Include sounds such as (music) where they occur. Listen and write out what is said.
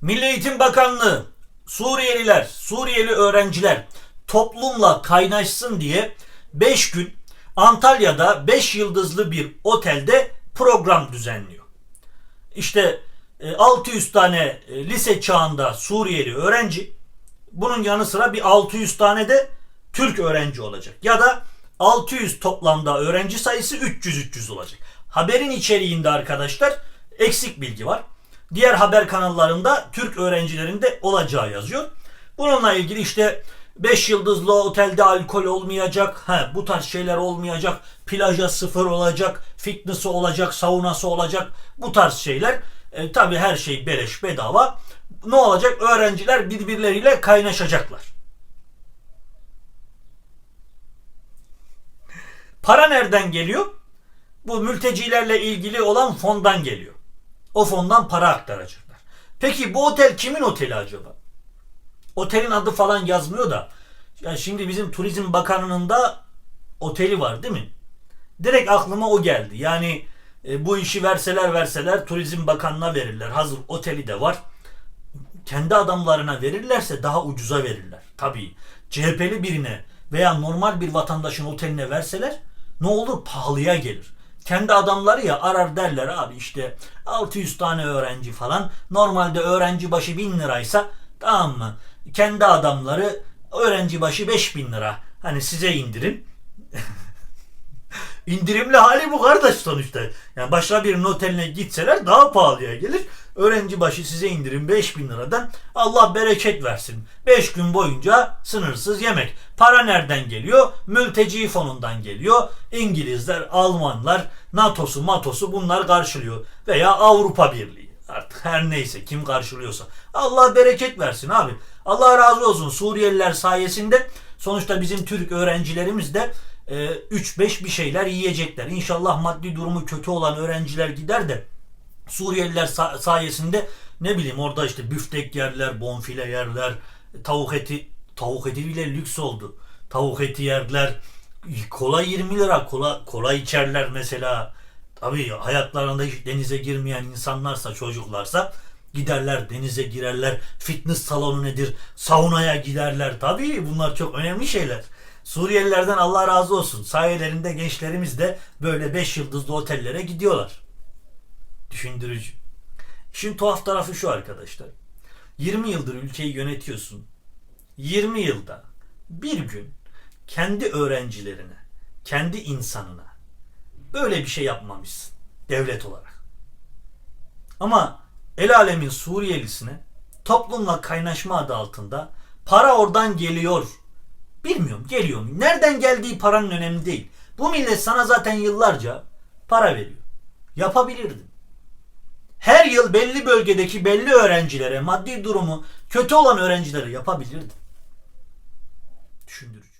Milli Eğitim Bakanlığı Suriyeliler, Suriyeli öğrenciler toplumla kaynaşsın diye 5 gün Antalya'da 5 yıldızlı bir otelde program düzenliyor. İşte e, 600 tane e, lise çağında Suriyeli öğrenci, bunun yanı sıra bir 600 tane de Türk öğrenci olacak. Ya da 600 toplamda öğrenci sayısı 300-300 olacak. Haberin içeriğinde arkadaşlar eksik bilgi var. Diğer haber kanallarında Türk öğrencilerin de olacağı yazıyor. Bununla ilgili işte 5 yıldızlı otelde alkol olmayacak, he, bu tarz şeyler olmayacak, plaja sıfır olacak, fitness'ı olacak, saunası olacak, bu tarz şeyler. E, Tabi her şey beleş bedava. Ne olacak? Öğrenciler birbirleriyle kaynaşacaklar. Para nereden geliyor? Bu mültecilerle ilgili olan fondan geliyor. O fondan para aktaracaklar. Peki bu otel kimin oteli acaba? Otelin adı falan yazmıyor da. Ya şimdi bizim Turizm Bakanı'nın da oteli var değil mi? Direkt aklıma o geldi. Yani e, bu işi verseler verseler Turizm Bakanı'na verirler. Hazır oteli de var. Kendi adamlarına verirlerse daha ucuza verirler. Tabii CHP'li birine veya normal bir vatandaşın oteline verseler ne olur pahalıya gelir. Kendi adamları ya arar derler abi işte 600 tane öğrenci falan. Normalde öğrenci başı 1000 liraysa tamam mı? Kendi adamları öğrenci başı 5000 lira. Hani size indirim. (laughs) İndirimli hali bu kardeş sonuçta. Yani başka bir oteline gitseler daha pahalıya gelir. Öğrenci başı size indirim 5000 liradan. Allah bereket versin. 5 gün boyunca sınırsız yemek. Para nereden geliyor? Mülteci fonundan geliyor. İngilizler, Almanlar, NATO'su, MATO'su bunlar karşılıyor. Veya Avrupa Birliği. Artık her neyse kim karşılıyorsa. Allah bereket versin abi. Allah razı olsun Suriyeliler sayesinde sonuçta bizim Türk öğrencilerimiz de 3-5 bir şeyler yiyecekler. İnşallah maddi durumu kötü olan öğrenciler gider de Suriyeliler sa- sayesinde ne bileyim orada işte büftek yerler, bonfile yerler, tavuk eti tavuk eti bile lüks oldu. Tavuk eti yerler. Kola 20 lira. Kola kola içerler mesela. Tabii hayatlarında hiç denize girmeyen insanlarsa, çocuklarsa giderler denize girerler. Fitness salonu nedir? Saunaya giderler. Tabii bunlar çok önemli şeyler. Suriyelilerden Allah razı olsun. Sayelerinde gençlerimiz de böyle 5 yıldızlı otellere gidiyorlar. Düşündürücü. Şimdi tuhaf tarafı şu arkadaşlar. 20 yıldır ülkeyi yönetiyorsun. 20 yılda bir gün kendi öğrencilerine, kendi insanına böyle bir şey yapmamışsın devlet olarak. Ama el alemin Suriyelisine toplumla kaynaşma adı altında para oradan geliyor. Bilmiyorum geliyor mu? Nereden geldiği paranın önemli değil. Bu millet sana zaten yıllarca para veriyor. Yapabilirdin. Her yıl belli bölgedeki belli öğrencilere maddi durumu kötü olan öğrencilere yapabilirdin. Düşündürücü.